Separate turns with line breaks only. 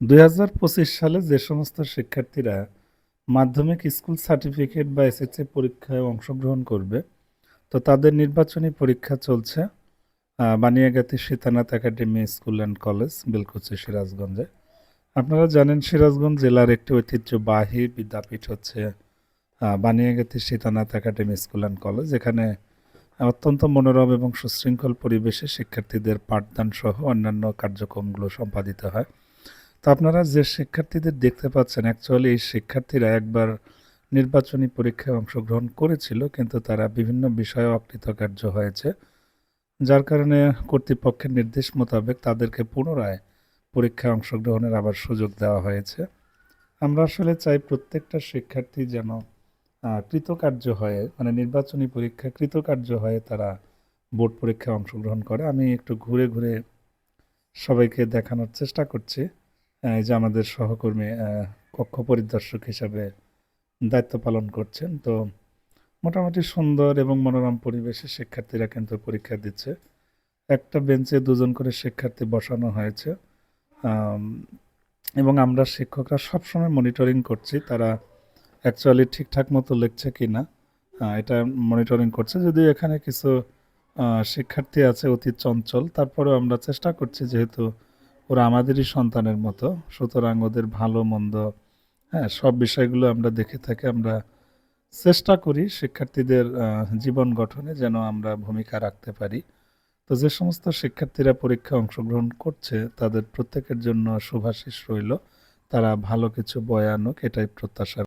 দুই সালে যে সমস্ত শিক্ষার্থীরা মাধ্যমিক স্কুল সার্টিফিকেট বা এসএসসি পরীক্ষায় অংশগ্রহণ করবে, তো তাদের নির্বাচনী পরীক্ষা চলছে Baniagati Sitanath academy school and college, Belkuchi সিরাজগঞ্জে। আপনারা জানেন সিরাজগঞ্জ জেলার একটি ঐতিহ্যবাহী বিদ্যাপীঠ হচ্ছে Baniagati Sitanath academy school and college, এখানে অত্যন্ত মনোরম এবং সুশৃঙ্খল পরিবেশে শিক্ষার্থীদের পাঠদান সহ অন্যান্য কার্যক্রমগুলো সম্পাদিত হয়। তো আপনারা যে শিক্ষার্থীদের দেখতে পাচ্ছেন অ্যাকচুয়ালি এই শিক্ষার্থীরা একবার নির্বাচনী পরীক্ষায় অংশগ্রহণ করেছিল, কিন্তু তারা বিভিন্ন বিষয়ে অকৃতকার্য হয়েছে। যার কারণে কর্তৃপক্ষের নির্দেশ মোতাবেক তাদেরকে পুনরায় পরীক্ষায় অংশগ্রহণের আবার সুযোগ দেওয়া হয়েছে। আমরা আসলে চাই প্রত্যেকটা শিক্ষার্থী যেন কৃতকার্য হয়ে মানে নির্বাচনী পরীক্ষা কৃতকার্য হয়ে তারা বোর্ড পরীক্ষায় অংশগ্রহণ করে। আমি একটু ঘুরে ঘুরে সবাইকে দেখানোর চেষ্টা করছি। এই যে আমাদের সহকর্মী কক্ষ পরিদর্শক হিসাবে দায়িত্ব পালন করছেন। তো মোটামুটি সুন্দর এবং মনোরম পরিবেশে শিক্ষার্থীরা কিন্তু পরীক্ষা দিচ্ছে। একটা বেঞ্চে দুজন করে শিক্ষার্থী বসানো হয়েছে। এবং আমরা শিক্ষকরা সবসময় মনিটরিং করছি। তারা অ্যাকচুয়ালি ঠিকঠাক মতো লিখছে কি না এটা মনিটরিং করছে। যদিও এখানে কিছু শিক্ষার্থী আছে অতি চঞ্চল, তারপরেও আমরা চেষ্টা করছি যেহেতু ওরা আমাদেরই সন্তানের মতো, সুতরাং ওদের ভালো, মন্দ হ্যাঁ সব বিষয়গুলো আমরা দেখে থাকি, আমরা চেষ্টা করি শিক্ষার্থীদের জীবন গঠনে যেন আমরা ভূমিকা রাখতে পারি। তো যে সমস্ত শিক্ষার্থীরা পরীক্ষায় অংশগ্রহণ করছে, তাদের প্রত্যেকের জন্য শুভাশিস রইল। তারা ভালো কিছু বয়ে আনুক, এটাই প্রত্যাশা।